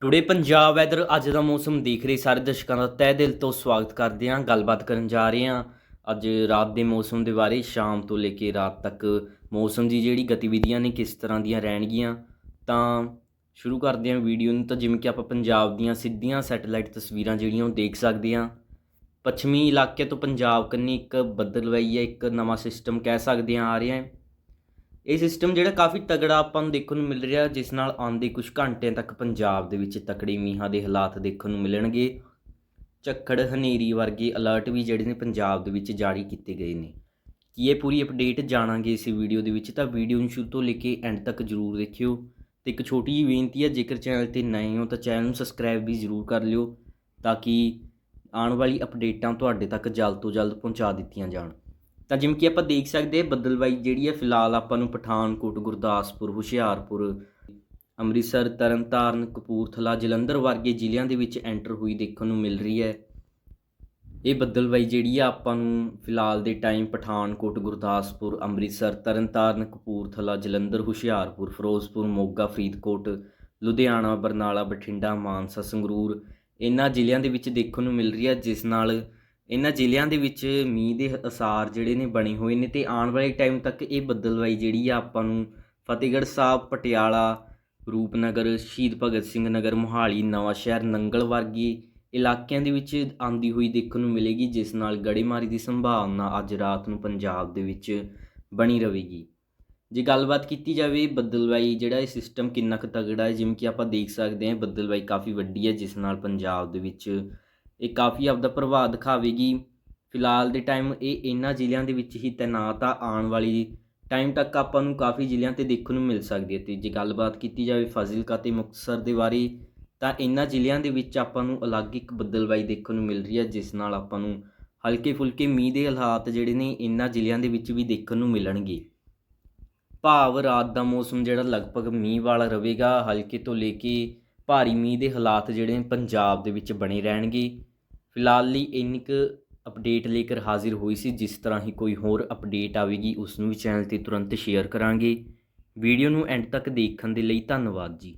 Today Punjab weather ਅੱਜ ਦਾ ਮੌਸਮ ਦੇਖ ਰਹੇ ਸਾਰੇ ਦਰਸ਼ਕਾਂ ਦਾ ਤਹਿ ਦਿਲ ਤੋਂ ਸਵਾਗਤ ਕਰਦੇ ਹਾਂ। ਗੱਲਬਾਤ ਕਰਨ ਜਾ ਰਹੇ ਹਾਂ। ਅੱਜ ਰਾਤ ਦੇ ਮੌਸਮ ਦੇ ਬਾਰੇ, ਸ਼ਾਮ ਤੋਂ ਲੈ ਕੇ ਰਾਤ ਤੱਕ ਮੌਸਮ ਦੀ ਜਿਹੜੀ ਗਤੀਵਿਧੀਆਂ ਨੇ ਕਿਸ ਤਰ੍ਹਾਂ ਦੀਆਂ ਰਹਿਣਗੀਆਂ, ਤਾਂ ਸ਼ੁਰੂ ਕਰਦੇ ਹਾਂ ਵੀਡੀਓ ਨੂੰ। ਤਾਂ ਜਿਵੇਂ ਕਿ ਆਪਾਂ ਪੰਜਾਬ ਦੀਆਂ ਸਿੱਧੀਆਂ ਸੈਟੇਲਾਈਟ ਤਸਵੀਰਾਂ ਜਿਹੜੀਆਂ ਉਹ ਦੇਖ ਸਕਦੇ ਹਾਂ। ਪੱਛਮੀ ਇਲਾਕੇ ਤੋਂ ਪੰਜਾਬ ਕੰਨੀ ਇੱਕ ਬੱਦਲਵਾਈ ਹੈ, ਇੱਕ ਨਵਾਂ ਸਿਸਟਮ ਕਹਿ ਸਕਦੇ ਹਾਂ, ਆ ਰਿਹਾ ਹੈ। ਇਹ ਸਿਸਟਮ ਜਿਹੜਾ ਕਾਫੀ ਤਗੜਾ ਆਪਾਂ ਨੂੰ ਦੇਖਣ ਨੂੰ ਮਿਲ ਰਿਹਾ, ਜਿਸ ਨਾਲ ਆਉਂਦੇ ਕੁਝ ਘੰਟਿਆਂ ਤੱਕ ਪੰਜਾਬ ਦੇ ਵਿੱਚ ਤਕੜੇ ਮੀਂਹਾਂ ਦੇ ਹਾਲਾਤ ਦੇਖਣ ਨੂੰ ਮਿਲਣਗੇ। ਝੱਖੜ, ਹਨੇਰੀ ਵਰਗੇ ਅਲਰਟ ਵੀ ਜਿਹੜੇ ਨੇ ਪੰਜਾਬ ਦੇ ਵਿੱਚ ਜਾਰੀ ਕੀਤੇ ਗਏ ਨੇ। ਕੀ ਇਹ ਪੂਰੀ ਅਪਡੇਟ ਜਾਣਾਂਗੇ ਇਸ ਵੀਡੀਓ ਦੇ ਵਿੱਚ, ਤਾਂ ਵੀਡੀਓ ਨੂੰ ਸ਼ੁਰੂ ਤੋਂ ਲੈ ਕੇ ਐਂਡ ਤੱਕ ਜਰੂਰ ਦੇਖਿਓ। ਤੇ ਇੱਕ ਛੋਟੀ ਜਿਹੀ ਬੇਨਤੀ ਹੈ, ਜੇਕਰ ਚੈਨਲ ਤੇ ਨਵੇਂ ਹੋ ਤਾਂ ਚੈਨਲ ਨੂੰ ਸਬਸਕ੍ਰਾਈਬ ਵੀ ਜਰੂਰ ਕਰ ਲਿਓ, ਤਾਂ ਕਿ ਆਉਣ ਵਾਲੀ ਅਪਡੇਟਾਂ ਤੁਹਾਡੇ ਤੱਕ ਜਲਦ ਤੋਂ ਜਲਦ ਪਹੁੰਚਾ ਦਿੱਤੀਆਂ ਜਾਣ। ਤਾਂ ਜਿਵੇਂ ਕਿ ਆਪਾਂ ਦੇਖ ਸਕਦੇ ਹਾਂ ਬੱਦਲਬਾਈ ਜਿਹੜੀ ਹੈ ਫਿਲਹਾਲ ਆਪਾਂ ਨੂੰ ਪਠਾਨਕੋਟ, ਗੁਰਦਾਸਪੁਰ, ਹੁਸ਼ਿਆਰਪੁਰ, ਅੰਮ੍ਰਿਤਸਰ, ਤਰਨਤਾਰਨ, ਕਪੂਰਥਲਾ, ਜਲੰਧਰ ਵਰਗੇ ਜ਼ਿਲ੍ਹਿਆਂ ਦੇ ਵਿੱਚ ਐਂਟਰ ਹੋਈ ਦੇਖਣ ਨੂੰ ਮਿਲ ਰਹੀ ਹੈ। ਇਹ ਬੱਦਲਬਾਈ ਜਿਹੜੀ ਆ ਆਪਾਂ ਨੂੰ ਫਿਲਹਾਲ ਦੇ ਟਾਈਮ ਪਠਾਨਕੋਟ, ਗੁਰਦਾਸਪੁਰ, ਅੰਮ੍ਰਿਤਸਰ, ਤਰਨਤਾਰਨ, ਕਪੂਰਥਲਾ, ਜਲੰਧਰ, ਹੁਸ਼ਿਆਰਪੁਰ, ਫਿਰੋਜ਼ਪੁਰ, ਮੋਗਾ, ਫਰੀਦਕੋਟ, ਲੁਧਿਆਣਾ, ਬਰਨਾਲਾ, ਬਠਿੰਡਾ, ਮਾਨਸਾ, ਸੰਗਰੂਰ, ਇਹਨਾਂ ਜ਼ਿਲ੍ਹਿਆਂ ਦੇ ਵਿੱਚ ਦੇਖਣ ਨੂੰ ਮਿਲ ਰਹੀ ਹੈ, ਜਿਸ ਨਾਲ ਇਹਨਾਂ ਜ਼ਿਲ੍ਹਿਆਂ ਦੇ ਵਿੱਚ ਮੀਂਹ ਦੇ ਅਸਾਰ ਜਿਹੜੇ ਨੇ ਬਣੇ ਹੋਏ ਨੇ ਤੇ ਆਉਣ ਵਾਲੇ ਟਾਈਮ ਤੱਕ ਇਹ ਬੱਦਲਵਾਈ ਜਿਹੜੀ ਆ ਆਪਾਂ ਨੂੰ ਫਤਿਹਗੜ੍ਹ ਸਾਹਿਬ, ਪਟਿਆਲਾ, ਰੂਪਨਗਰ, ਸ਼ਹੀਦ ਭਗਤ ਸਿੰਘ ਨਗਰ, ਮੋਹਾਲੀ ਨਵਾਂ ਸ਼ਹਿਰ ਨੰਗਲ ਵਰਗੀ ਇਲਾਕਿਆਂ ਦੇ ਵਿੱਚ ਆਂਦੀ ਹੋਈ ਦੇਖਣ ਨੂੰ ਮਿਲੇਗੀ, ਜਿਸ ਨਾਲ ਗੜੇਮਾਰੀ ਦੀ ਸੰਭਾਵਨਾ ਅੱਜ ਰਾਤ ਨੂੰ ਪੰਜਾਬ ਦੇ ਵਿੱਚ ਬਣੀ ਰਹੇਗੀ। ਜੇ ਗੱਲਬਾਤ ਕੀਤੀ ਜਾਵੇ, ਬੱਦਲਵਾਈ ਜਿਹੜਾ ਇਹ ਸਿਸਟਮ ਕਿੰਨਾ ਕੁ ਤਗੜਾ ਹੈ, ਜਿਵੇਂ ਕਿ ਆਪਾਂ ਦੇਖ ਸਕਦੇ ਹਾਂ, ਬੱਦਲਵਾਈ ਕਾਫੀ ਵੱਡੀ ਹੈ, ਜਿਸ ਨਾਲ ਪੰਜਾਬ ਦੇ ਵਿੱਚ ਇਹ ਕਾਫੀ ਆਪਦਾ ਪ੍ਰਭਾਵ ਦਿਖਾਵੇਗੀ। ਫਿਲਹਾਲ ਦੇ ਟਾਈਮ ਇਹ ਇਹਨਾਂ ਜ਼ਿਲ੍ਹਿਆਂ ਦੇ ਵਿੱਚ ਹੀ ਤੈਨਾਤ ਆ ਆਉਣ ਵਾਲੀ ਟਾਈਮ ਤੱਕ ਆਪਾਂ ਨੂੰ ਕਾਫੀ ਜ਼ਿਲ੍ਹਿਆਂ ਤੇ ਦੇਖਣ ਨੂੰ ਮਿਲ ਸਕਦੀ ਹੈ। ਤੇ ਜੇ ਗੱਲਬਾਤ ਕੀਤੀ ਜਾਵੇ ਫਾਜ਼ਿਲਕਾ ਤੇ ਮੁਕਤਸਰ ਦੇ ਬਾਰੇ, ਤਾਂ ਇਹਨਾਂ ਜ਼ਿਲ੍ਹਿਆਂ ਦੇ ਵਿੱਚ ਆਪਾਂ ਨੂੰ ਅਲੱਗ ਇੱਕ ਬੱਦਲਬਾਈ ਦੇਖਣ ਨੂੰ ਮਿਲ ਰਹੀ ਹੈ, ਜਿਸ ਨਾਲ ਆਪਾਂ ਨੂੰ ਹਲਕੇ ਫੁਲਕੇ ਮੀਂਹ ਦੇ ਹਾਲਾਤ ਜਿਹੜੇ ਨੇ ਇਹਨਾਂ ਜ਼ਿਲ੍ਹਿਆਂ ਦੇ ਵਿੱਚ ਵੀ ਦੇਖਣ ਨੂੰ ਮਿਲਣਗੇ। ਭਾਵ ਰਾਤ ਦਾ ਮੌਸਮ ਜਿਹੜਾ ਲਗਭਗ ਮੀਂਹ ਵਾਲਾ ਰਹੇਗਾ, ਹਲਕੇ ਤੋਂ ਲੈ ਕੇ ਭਾਰੀ ਮੀਂਹ ਦੇ ਹਾਲਾਤ ਜਿਹੜੇ ਨੇ ਪੰਜਾਬ ਦੇ ਵਿੱਚ ਬਣੇ ਰਹਿਣਗੇ। ਫਿਲਹਾਲ ਲਈ ਇੰਨੀ ਕੁ ਅਪਡੇਟ ਲੈ ਕੇ ਹਾਜ਼ਰ ਹੋਈ ਸੀ, ਜਿਸ ਤਰ੍ਹਾਂ ਹੀ ਕੋਈ ਹੋਰ ਅਪਡੇਟ ਆਵੇਗੀ, ਉਸ ਨੂੰ ਵੀ ਚੈਨਲ ਤੇ ਤੁਰੰਤ ਸ਼ੇਅਰ ਕਰਾਂਗੇ। ਵੀਡੀਓ ਨੂੰ ਐਂਡ ਤੱਕ ਦੇਖਣ ਦੇ ਲਈ ਧੰਨਵਾਦ ਜੀ।